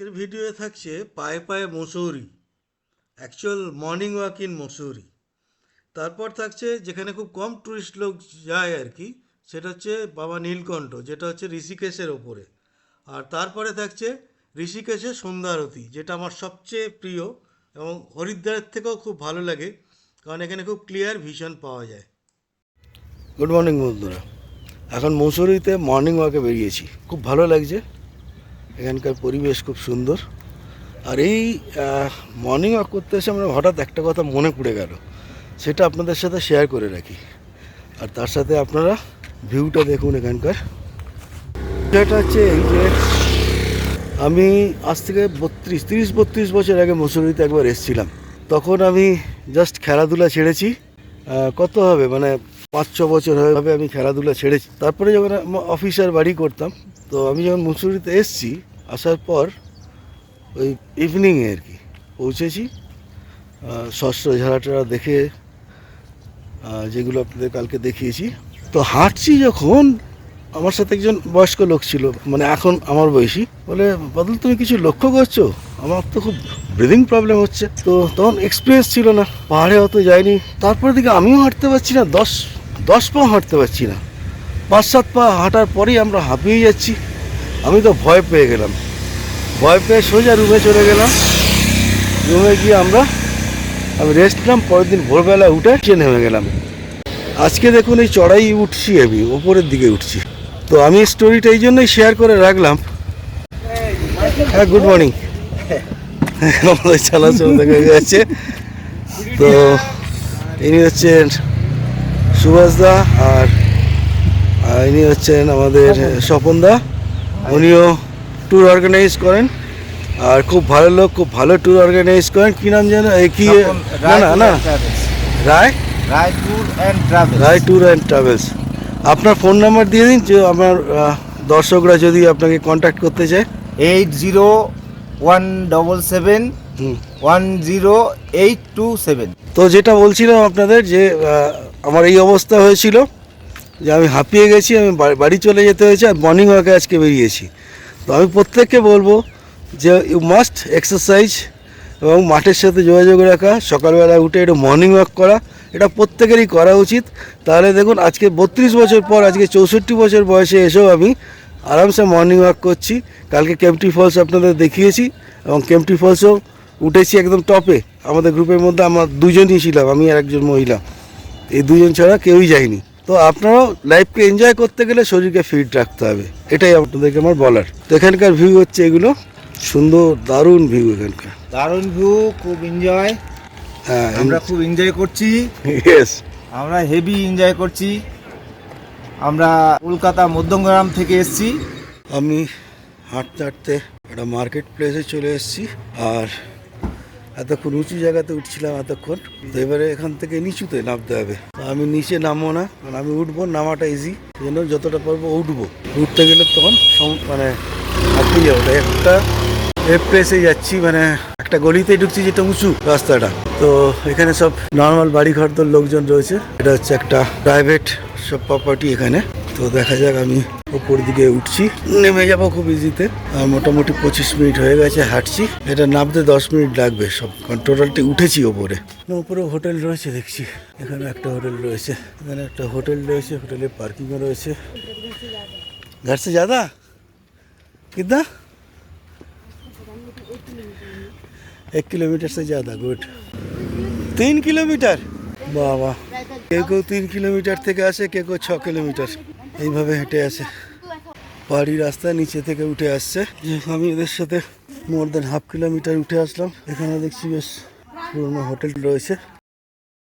আজকের ভিডিওয়ে থাকছে পায়ে পায়ে Mussoorie actual morning walk in Mussoorie. তারপর থাকছে যেখানে খুব কম টুরিস্ট লোক যায় আর কি, সেটা হচ্ছে বাবা নীলকণ্ঠ, যেটা হচ্ছে ঋষিকেশের ওপরে। আর তারপরে থাকছে ঋষিকেশের সন্ধ্যা আরতি, যেটা আমার সবচেয়ে প্রিয় এবং হরিদ্বারের থেকেও খুব ভালো লাগে, কারণ এখানে খুব ক্লিয়ার ভিশন পাওয়া যায়। গুড মর্নিং বন্ধুরা। এখন মসুরিতে মর্নিং ওয়াকে বেরিয়েছি। খুব ভালো লাগছে। এখানকার পরিবেশ খুব সুন্দর। আর এই মর্নিং ওয়াক করতে এসে আমরা হঠাৎ একটা কথা মনে পড়ে গেল। সেটা আপনাদের সাথে শেয়ার করে রাখি। আর তার সাথে আপনারা ভিউটা দেখুন এখানকার। এটা হচ্ছে এই যে, আমি আজ থেকে বত্রিশ, তিরিশ, বত্রিশ বছর আগে মসুরিতে একবার এসেছিলাম। তখন আমি জাস্ট খেলাধুলা ছেড়েছি। কত হবে? মানে পাঁচ, ছ বছর হয়ে আমি খেলাধুলা ছেড়েছি। তারপরে যখন অফিসার বাড়ি করতাম, তো আমি যখন মুসুরিতে এসেছি আসার পর ওই ইভিনিংয়ে আর কি পৌঁছেছি। শস্য ঝাড়াটারা দেখে যেগুলো আপনাদের কালকে দেখিয়েছি। তো হাঁটছি যখন, আমার সাথে একজন বয়স্ক লোক ছিল মানে এখন আমার বয়সী, বলে, বদল, তুমি কিছু লক্ষ্য করছ? আমার তো খুব ব্রিদিং প্রবলেম হচ্ছে। তো তখন এক্সপিরিয়েন্স ছিল না, পাহাড়ে অত যায়নি তারপরে দিকে আমিও হাঁটতে পারছি না, দশ দশ পা হাঁটতে পারছি না। পাঁচ, সাত পা হাঁটার পরেই আমরা হাঁপিয়ে যাচ্ছি। আমি তো ভয় পেয়ে গেলাম। ভয় পেয়ে সোজা রুমে চলে গেলাম। রুমে গিয়ে আমরা, আমি রেস্ট নিলাম, পরের দিন ভোরবেলা উঠে নিচে নেমে গেলাম। আজকে দেখুন এই চড়াই উঠছি আমি, ওপরের দিকে উঠছি। তো আমি স্টোরিটা এই জন্যই শেয়ার করে রাখলাম। হ্যাঁ গুড মর্নিং আমাদের চালাচল দেখা গেছে তো ইনি হচ্ছেন সুভাষ দা আর ইনি হচ্ছেন আমাদের স্বপন দা। উনিও ট্যুর অর্গানাইজ করেন। আর খুব ভালো লোক খুব ভালো ট্যুর অর্গানাইজ করেন। কি নাম যেন? কি না না না। Roy? Tour and travel Roy tour and travels আপনার ফোন নাম্বার দিয়ে দিন যে আমার দর্শকরা যদি আপনাকে কন্ট্যাক্ট করতে চায়। Eight zero one double seven. One zero eight two seven তো যেটা বলছিলাম আপনাদের যে আমার এই অবস্থা হয়েছিল যে আমি হাঁপিয়ে গেছি, আমি বাড়ি চলে যেতে হয়েছে আর মর্নিং ওয়াকে আজকে বেরিয়েছি। তো আমি প্রত্যেককে বলব যে ইউ মাস্ট এক্সারসাইজ এবং মাঠের সাথে যোগাযোগ রাখা, সকালবেলা উঠে একটু মর্নিং ওয়াক করা, এটা প্রত্যেকেরই করা উচিত। তাহলে দেখুন, আজকে বত্রিশ বছর পর, আজকে চৌষট্টি বছর বয়সে এসেও আমি আরামসে মর্নিং ওয়াক করছি। কালকে কেমটি ফলস আপনাদের দেখিয়েছি এবং কেমটি ফলসও উঠেছি একদম টপে আমাদের গ্রুপের মধ্যে আমার দুজনই ছিলাম, আমি আর একজন মহিলা। এই দুজন ছাড়া কেউই যায়নি। তো আপনারাও লাইফকে এনজয় করতে গেলে শরীরকে ফিট রাখতে হবে। এটাই আপনাদেরকে আমার বলার। তো এখানকার ভিউ হচ্ছে এগুলো। সুন্দর দারুণ ভিউ এখানকার। দারুণ ভিউ খুব এনজয় হ্যাঁ আমরা খুব এনজয় করছি। ইয়েস আমরা হেভি এনজয় করছি। আমরা কলকাতা মধ্যমগ্রাম থেকে এসেছি। আমি হাঁটতে হাঁটতে একটা মার্কেট প্লেসে চলে এসেছি। আর এতক্ষণ উঁচু জায়গাতে উঠছিলাম এতক্ষণ। তো এবারে এখান থেকে নিচুতে নামতে হবে। আমি নিচে নামবো না, কারণ আমি উঠবো, নামাটা ইজি জন্য যতটা পারব উঠবো। উঠতে গেলে তখন মানে হাঁপিয়ে যাব। একটা প্লেসে যাচ্ছি মানে একটা গলিতে ঢুকছি যেটা উঁচু রাস্তাটা। তো এখানে সব নর্মাল বাড়ি ঘর লোকজন রয়েছে। এটা হচ্ছে একটা প্রাইভেট সব প্রপার্টি এখানে। তো দেখা যাক আমি উপর দিকে উঠছি নেমে যাব খুব ইজিতে আর মোটামুটি পঁচিশ মিনিট হয়ে গেছে হাঁটছি এটা নামতে দশ মিনিট লাগবে সব কারণ টোটালটি উঠেছি ওপরে উপরে হোটেল রয়েছে দেখছি এখানে একটা হোটেল রয়েছে এখানে একটা হোটেল রয়েছে হোটেলে পার্কিংও রয়েছে घर से ज़्यादा कितना एक किलोमीटर से ज़्यादा गुड তিন কিলোমিটার বাবা কেউ কেউ তিন কিলোমিটার থেকে আসে কেউ কেউ ছ কিলোমিটার এইভাবে হেঁটে আছে পাহাড়ি রাস্তা নিচে থেকে উঠে আসছে। আমি এদের সাথে মোর দেন হাফ কিলোমিটার উঠে আসলাম। এখানে দেখছি বেশ পুরনো হোটেল রয়েছে।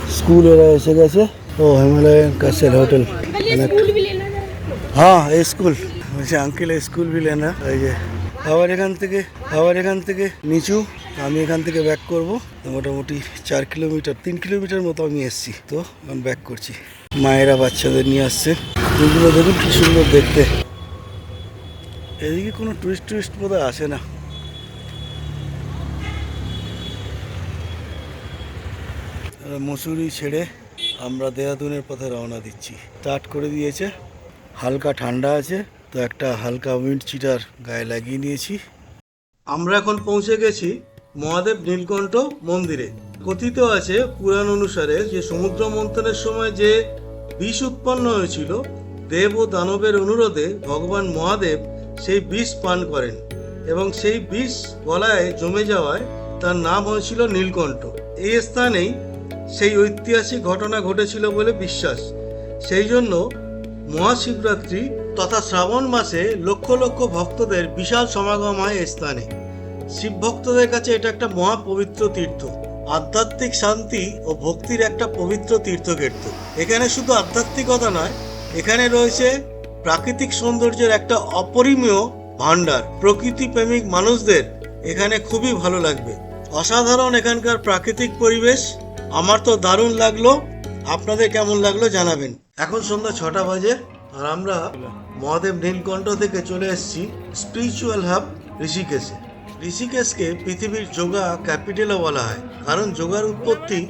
স্কুল ওরা এসে গেছে। ও, হিমালয়ান কাসেল হোটেল। হ্যাঁ স্কুল বলছে আঙ্কেল স্কুল বিলেন এই যে, আবার এখান থেকে, আবার এখান থেকে নিচু। আমি এখান থেকে ব্যাক করব। মোটামুটি চার কিলোমিটার, তিন কিলোমিটার মতো আমি এসছি। তো এখন ব্যাক করছি। মায়েরা বাচ্চাদের নিয়ে আসছে। যেগুলো দেখুন কি সুন্দর দেখতে। এদিকে কোনো টুরিস্ট টুরিস্ট বোধহয় আসে না। মুসুরি ছেড়ে আমরা দেহরাদুনের পথে রওনা দিচ্ছি। স্টার্ট করে দিয়েছে। হালকা ঠান্ডা আছে। তো একটা হালকা উইন্ড চিটার গায়ে লাগিয়ে নিয়েছি। আমরা এখন পৌঁছে গেছি মহাদেব নীলকণ্ঠ মন্দিরে। কথিত আছে পুরাণ অনুসারে যে সমুদ্র মন্থনের সময় যে বিষ উৎপন্ন হয়েছিল, দেব ও দানবের অনুরোধে ভগবান মহাদেব সেই বিষ পান করেন এবং সেই বিষ গলায় জমে যাওয়ায় তার নাম হয়েছিল নীলকণ্ঠ। এই স্থানেই সেই ঐতিহাসিক ঘটনা ঘটেছিল বলে বিশ্বাস। সেই জন্য মহাশিবরাত্রি তথা শ্রাবণ মাসে লক্ষ লক্ষ ভক্তদের বিশাল সমাগম হয় স্থানে। শিব ভক্তদের কাছে এটা একটা মহা পবিত্র তীর্থ। আধ্যাত্মিক শান্তি ও ভক্তির একটা পবিত্র তীর্থ তীর্থক্ষেত্র। এখানে শুধু আধ্যাত্মিকতা নয়, এখানে রয়েছে প্রাকৃতিক সৌন্দর্যের একটা অপরিমীয় ভাণ্ডার। প্রকৃতি প্রেমিক মানুষদের এখানে খুবই ভালো লাগবে। অসাধারণ এখানকার প্রাকৃতিক পরিবেশ। আমার তো দারুণ লাগল। আপনাদের কেমন লাগল জানাবেন। এখন সন্ধ্যা ছটা বাজে আর আমরা মহাদেব নীলকণ্ঠ থেকে চলে এসেছি স্পিরিচুয়াল হাব ঋষিকেশে। ঋষিকেশকে পৃথিবীর যোগা ক্যাপিটালও বলা হয়। কারণ যোগার উৎপত্তি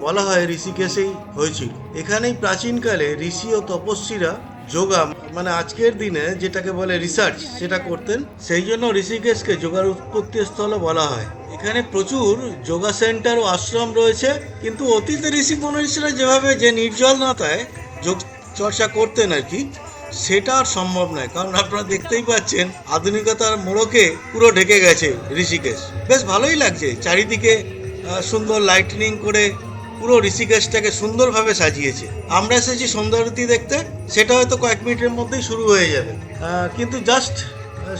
বলা হয় ঋষিকেশেই হয়েছিল। এখানেই প্রাচীনকালে ঋষি ও তপস্বীরা যোগা মানে আজকের দিনে যেটাকে বলে রিসার্চ সেটা করতেন। সেই জন্য ঋষিকেশকে যোগার উৎপত্তি স্থলও বলা হয়। এখানে প্রচুর যোগা সেন্টার ও আশ্রম রয়েছে, কিন্তু অতীতে ঋষি মনীষীরা যেভাবে যে নির্জল নির্জলতায় যোগ চর্চা করতেন আর কি সেটা আর সম্ভব নয়, কারণ আপনারা দেখতেই পাচ্ছেন আধুনিকতার মোড়কে পুরো ঢেকে গেছে ঋষিকেশ। বেশ ভালোই লাগছে, চারিদিকে সুন্দর লাইটনিং করে পুরো ঋষিকেশটাকে সুন্দরভাবে সাজিয়েছে। আমরা এসেছি সন্ধ্যারতি দেখতে, সেটা হয়তো কয়েক মিনিটের মধ্যেই শুরু হয়ে যাবে। কিন্তু জাস্ট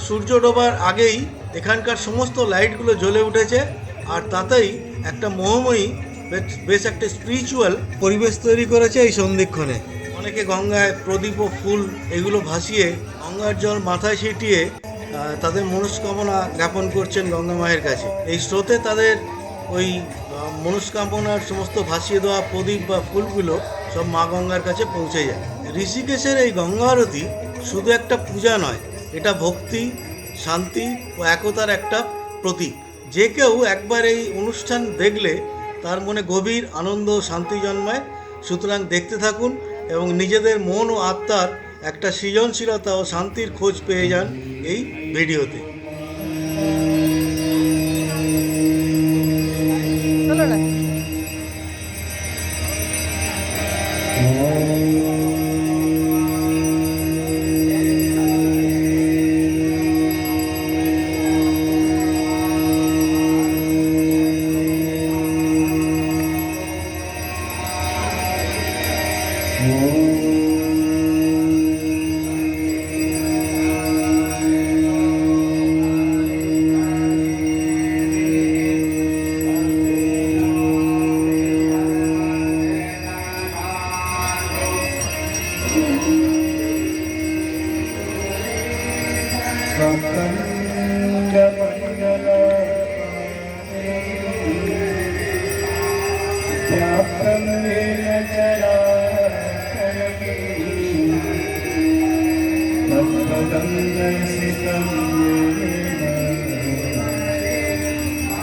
সূর্য ডোবার আগেই এখানকার সমস্ত লাইটগুলো জ্বলে উঠেছে, আর তাতেই একটা মোহময়ী, বেশ- বেশ একটা স্পিরিচুয়াল পরিবেশ তৈরি করেছে এই সন্ধিক্ষণে। অনেকে গঙ্গায় প্রদীপ ও ফুল এগুলো ভাসিয়ে গঙ্গার জল মাথায় ছিটিয়ে তাদের মনস্কামনা জ্ঞাপন করছেন গঙ্গা মায়ের কাছে। এই স্রোতে তাদের ওই মনস্কামনার সমস্ত ভাসিয়ে দেওয়া প্রদীপ বা ফুলগুলো সব মা গঙ্গার কাছে পৌঁছে যায়। ঋষিকেশের এই গঙ্গা আরতি শুধু একটা পূজা নয়, এটা ভক্তি, শান্তি ও একতার একটা প্রতীক। যে কেউ একবার এই অনুষ্ঠান দেখলে তার মনে গভীর আনন্দ শান্তি জন্মায়। সুতরাং দেখতে থাকুন এবং নিজেদের মন ও আত্মার একটা সৃজনশীলতা ও শান্তির খোঁজ পেয়ে যান এই ভিডিওতে।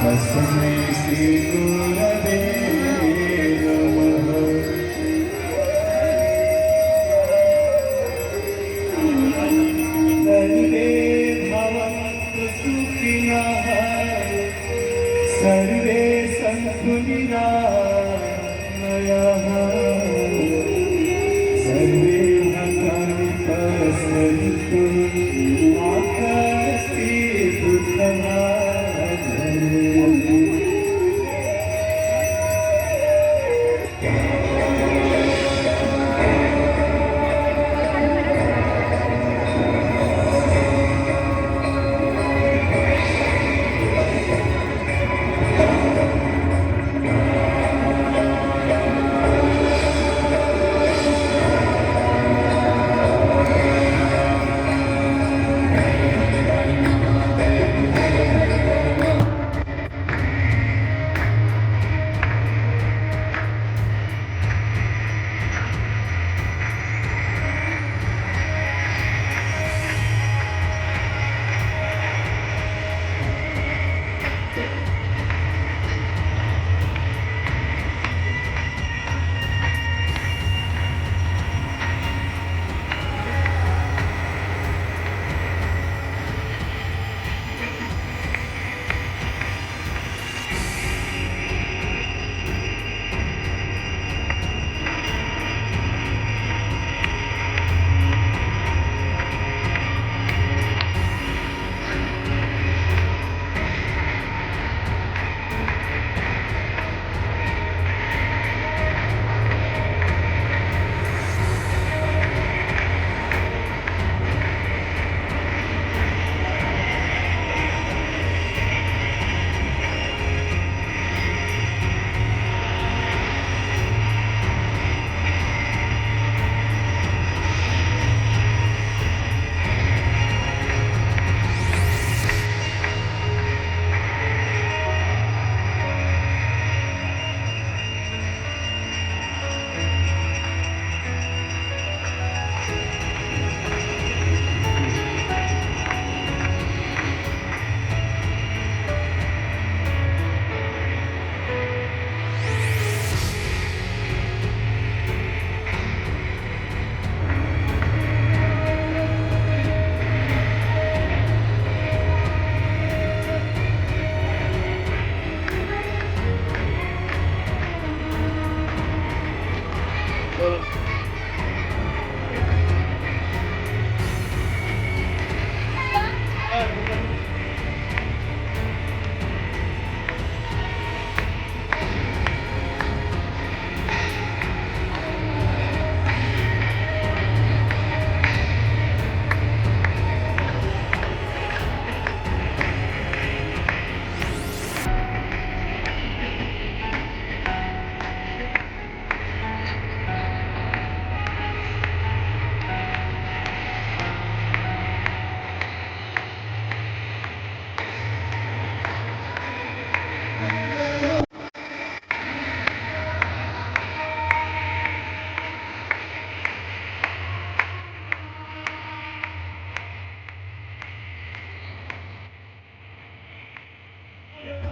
तस्मै श्रीगुरवे